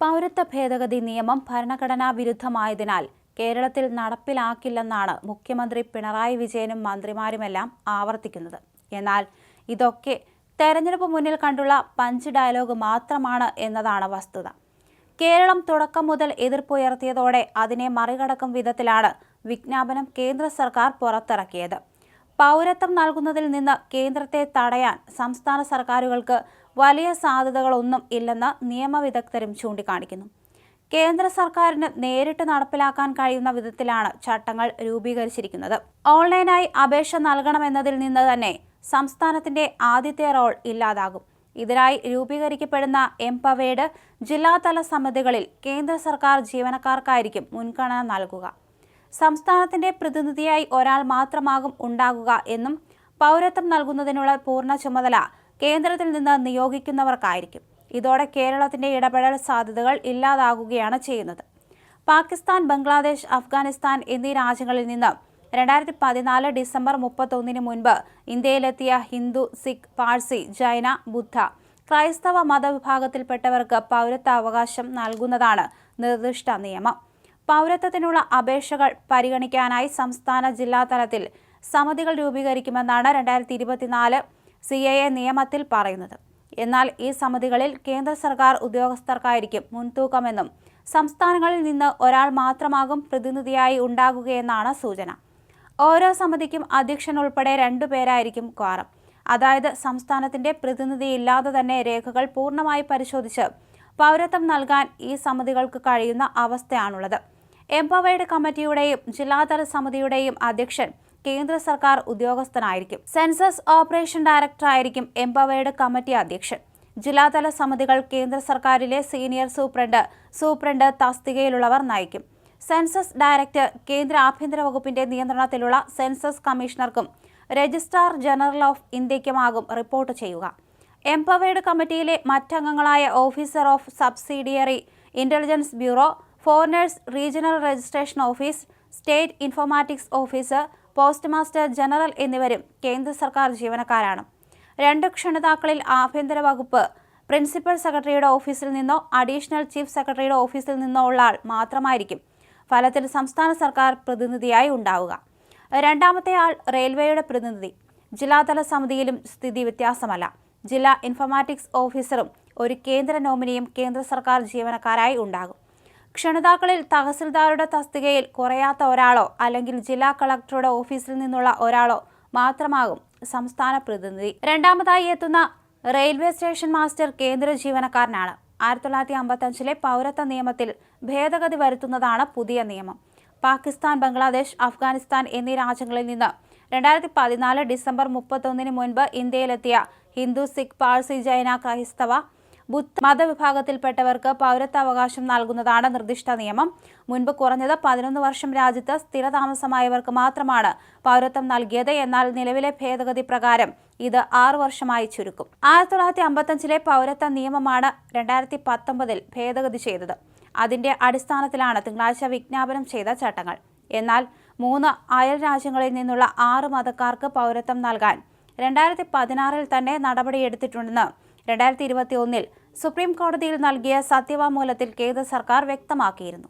പൗരത്വ ഭേദഗതി നിയമം ഭരണഘടനാ വിരുദ്ധമായതിനാൽ കേരളത്തിൽ നടപ്പിലാക്കില്ലെന്നാണ് മുഖ്യമന്ത്രി പിണറായി വിജയനും മന്ത്രിമാരുമെല്ലാം ആവർത്തിക്കുന്നത്. എന്നാൽ ഇതൊക്കെ തെരഞ്ഞെടുപ്പ് മുന്നിൽ കണ്ടുള്ള പഞ്ച് ഡയലോഗ് മാത്രമാണ് എന്നതാണ് വസ്തുത. കേരളം തുടക്കം മുതൽ എതിർപ്പുയർത്തിയതോടെ അതിനെ മറികടക്കും വിധത്തിലാണ് വിജ്ഞാപനം കേന്ദ്ര സർക്കാർ പുറത്തിറക്കിയത്. പൗരത്വം നൽകുന്നതിൽ നിന്ന് കേന്ദ്രത്തെ തടയാൻ സംസ്ഥാന സർക്കാരുകൾക്ക് വലിയ സാധ്യതകളൊന്നും ഇല്ലെന്ന് നിയമവിദഗ്ധരും ചൂണ്ടിക്കാണിക്കുന്നു. കേന്ദ്ര സർക്കാരിന് നേരിട്ട് നടപ്പിലാക്കാൻ കഴിയുന്ന വിധത്തിലാണ് ചട്ടങ്ങൾ രൂപീകരിച്ചിരിക്കുന്നത്. ഓൺലൈനായി അപേക്ഷ നൽകണമെന്നതിൽ നിന്ന് തന്നെ സംസ്ഥാനത്തിന്റെ ആദ്യത്തെ റോൾ ഇല്ലാതാകും. ഇതിനായി രൂപീകരിക്കപ്പെടുന്ന എംപവേഡ് ജില്ലാതല സമിതികളിൽ കേന്ദ്ര സർക്കാർ ജീവനക്കാർക്കായിരിക്കും മുൻഗണന നൽകുക. സംസ്ഥാനത്തിന്റെ പ്രതിനിധിയായി ഒരാൾ മാത്രമാകും ഉണ്ടാകുക എന്നും പൗരത്വം നൽകുന്നതിനുള്ള പൂർണ ചുമതല കേന്ദ്രത്തിൽ നിന്ന് നിയോഗിക്കുന്നവർക്കായിരിക്കും. ഇതോടെ കേരളത്തിന്റെ ഇടപെടൽ സാധ്യതകൾ ഇല്ലാതാകുകയാണ് ചെയ്യുന്നത്. പാകിസ്ഥാൻ ബംഗ്ലാദേശ് അഫ്ഗാനിസ്ഥാൻ എന്നീ രാജ്യങ്ങളിൽ നിന്ന് രണ്ടായിരത്തി പതിനാല് ഡിസംബർ മുപ്പത്തൊന്നിന് മുൻപ് ഇന്ത്യയിലെത്തിയ ഹിന്ദു സിഖ് പാഴ്സി ജൈന ബുദ്ധ ക്രൈസ്തവ മതവിഭാഗത്തിൽപ്പെട്ടവർക്ക് പൗരത്വ അവകാശം നൽകുന്നതാണ് നിർദ്ദിഷ്ട നിയമം. പൗരത്വത്തിനുള്ള അപേക്ഷകൾ പരിഗണിക്കാനായി സംസ്ഥാന ജില്ലാ തലത്തിൽ സമിതികൾ രൂപീകരിക്കുമെന്നാണ് രണ്ടായിരത്തി ഇരുപത്തിനാല് സി എ എ നിയമത്തിൽ പറയുന്നത്. എന്നാൽ ഈ സമിതികളിൽ കേന്ദ്ര സർക്കാർ ഉദ്യോഗസ്ഥർക്കായിരിക്കും മുൻതൂക്കമെന്നും സംസ്ഥാനങ്ങളിൽ നിന്ന് ഒരാൾ മാത്രമാകും പ്രതിനിധിയായി ഉണ്ടാകുകയെന്നാണ് സൂചന. ഓരോ സമിതിക്കും അധ്യക്ഷൻ ഉൾപ്പെടെ രണ്ടു പേരായിരിക്കും ക്വാറം അതായത് സംസ്ഥാനത്തിന്റെ പ്രതിനിധിയില്ലാതെ തന്നെ രേഖകൾ പൂർണമായി പരിശോധിച്ച് പൗരത്വം നൽകാൻ ഈ സമിതികൾക്ക് കഴിയുന്ന അവസ്ഥയാണുള്ളത്. എംപവേർഡ് കമ്മിറ്റിയുടെയും ജില്ലാതല സമിതിയുടെയും അധ്യക്ഷൻ കേന്ദ്ര സർക്കാർ ഉദ്യോഗസ്ഥനായിരിക്കും. സെൻസസ് ഓപ്പറേഷൻ ഡയറക്ടറായിരിക്കും എംപവേർഡ് കമ്മിറ്റി അധ്യക്ഷൻ. ജില്ലാതല സമിതികൾ കേന്ദ്ര സർക്കാരിലെ സീനിയർ സൂപ്രണ്ട് സൂപ്രണ്ട് തസ്തികയിലുള്ളവർ നയിക്കും. സെൻസസ് ഡയറക്ടർ കേന്ദ്ര ആഭ്യന്തര വകുപ്പിന്റെ നിയന്ത്രണത്തിലുള്ള സെൻസസ് കമ്മീഷണർക്കും രജിസ്ട്രാർ ജനറൽ ഓഫ് ഇന്ത്യക്കുമാകും റിപ്പോർട്ട് ചെയ്യുക. എംപവേർഡ് കമ്മിറ്റിയിലെ മറ്റംഗങ്ങളായ officer of subsidiary intelligence bureau foreigners regional registration office state informatics officer postmaster general എന്നിവരും കേന്ദ്ര സർക്കാർ ജീവനക്കാരാണ്. രണ്ട് ക്ഷണിതാക്കളിൽ ആഭ്യന്തര വകുപ്പ് പ്രിൻസിപ്പൽ സെക്രട്ടറിയുടെ ഓഫീസിൽ നിന്നോ അഡീഷണൽ ചീഫ് സെക്രട്ടറിയുടെ ഓഫീസിൽ നിന്നോ ഉള്ള ആൾ മാത്രമായിരിക്കും. ഫലത്തിൽ സംസ്ഥാന സർക്കാർ പ്രതിനിധിയായി ഉണ്ടാവുക. രണ്ടാമത്തെ ആൾ റെയിൽവേയുടെ പ്രതിനിധി. ജില്ലാതല സമിതിയിലും സ്ഥിതി വ്യത്യാസമല്ല. ജില്ലാ ഇൻഫർമാറ്റിക്സ് ഓഫീസറും ഒരു കേന്ദ്ര നോമിനിയും കേന്ദ്ര സർക്കാർ ജീവനക്കാരായി ഉണ്ടാകും. ക്ഷണിതാക്കളിൽ തഹസിൽദാരുടെ തസ്തികയിൽ കുറയാത്ത ഒരാളോ അല്ലെങ്കിൽ ജില്ലാ കളക്ടറുടെ ഓഫീസിൽ നിന്നുള്ള ഒരാളോ മാത്രമാകും സംസ്ഥാന പ്രതിനിധി. രണ്ടാമതായി എത്തുന്ന റെയിൽവേ സ്റ്റേഷൻ മാസ്റ്റർ കേന്ദ്ര ജീവനക്കാരനാണ്. ആയിരത്തി തൊള്ളായിരത്തി അമ്പത്തഞ്ചിലെ പൗരത്വ നിയമത്തിൽ ഭേദഗതി വരുത്തുന്നതാണ് പുതിയ നിയമം. പാകിസ്ഥാൻ ബംഗ്ലാദേശ് അഫ്ഗാനിസ്ഥാൻ എന്നീ രാജ്യങ്ങളിൽ നിന്ന് രണ്ടായിരത്തി പതിനാല് ഡിസംബർ മുപ്പത്തൊന്നിന് മുൻപ് ഇന്ത്യയിലെത്തിയ ഹിന്ദു സിഖ് പാഴ്സി ജൈന ക്രൈസ്തവ ബുദ്ധ മതവിഭാഗത്തിൽപ്പെട്ടവർക്ക് പൗരത്വാവകാശം നൽകുന്നതാണ് നിർദ്ദിഷ്ട നിയമം. മുൻപ് കുറഞ്ഞത് പതിനൊന്ന് വർഷം രാജ്യത്ത് സ്ഥിരതാമസമായവർക്ക് മാത്രമാണ് പൗരത്വം നൽകിയത് എന്നാൽ നിലവിലെ ഭേദഗതി പ്രകാരം ഇത് ആറു വർഷമായി ചുരുക്കും. ആയിരത്തി തൊള്ളായിരത്തി അമ്പത്തഞ്ചിലെ പൗരത്വ നിയമമാണ് രണ്ടായിരത്തി പത്തൊമ്പതിൽ ഭേദഗതി ചെയ്തത്. അതിന്റെ അടിസ്ഥാനത്തിലാണ് തിങ്കളാഴ്ച വിജ്ഞാപനം ചെയ്ത ചട്ടങ്ങൾ. എന്നാൽ മൂന്ന് അയൽ രാജ്യങ്ങളിൽ നിന്നുള്ള ആറ് മതക്കാർക്ക് പൗരത്വം നൽകാൻ രണ്ടായിരത്തി പതിനാറിൽ തന്നെ നടപടിയെടുത്തിട്ടുണ്ടെന്ന് രണ്ടായിരത്തി ഇരുപത്തി ഒന്നിൽ സുപ്രീം കോടതിയിൽ നൽകിയ സത്യവാങ്മൂലത്തിൽ കേന്ദ്ര സർക്കാർ വ്യക്തമാക്കിയിരുന്നു.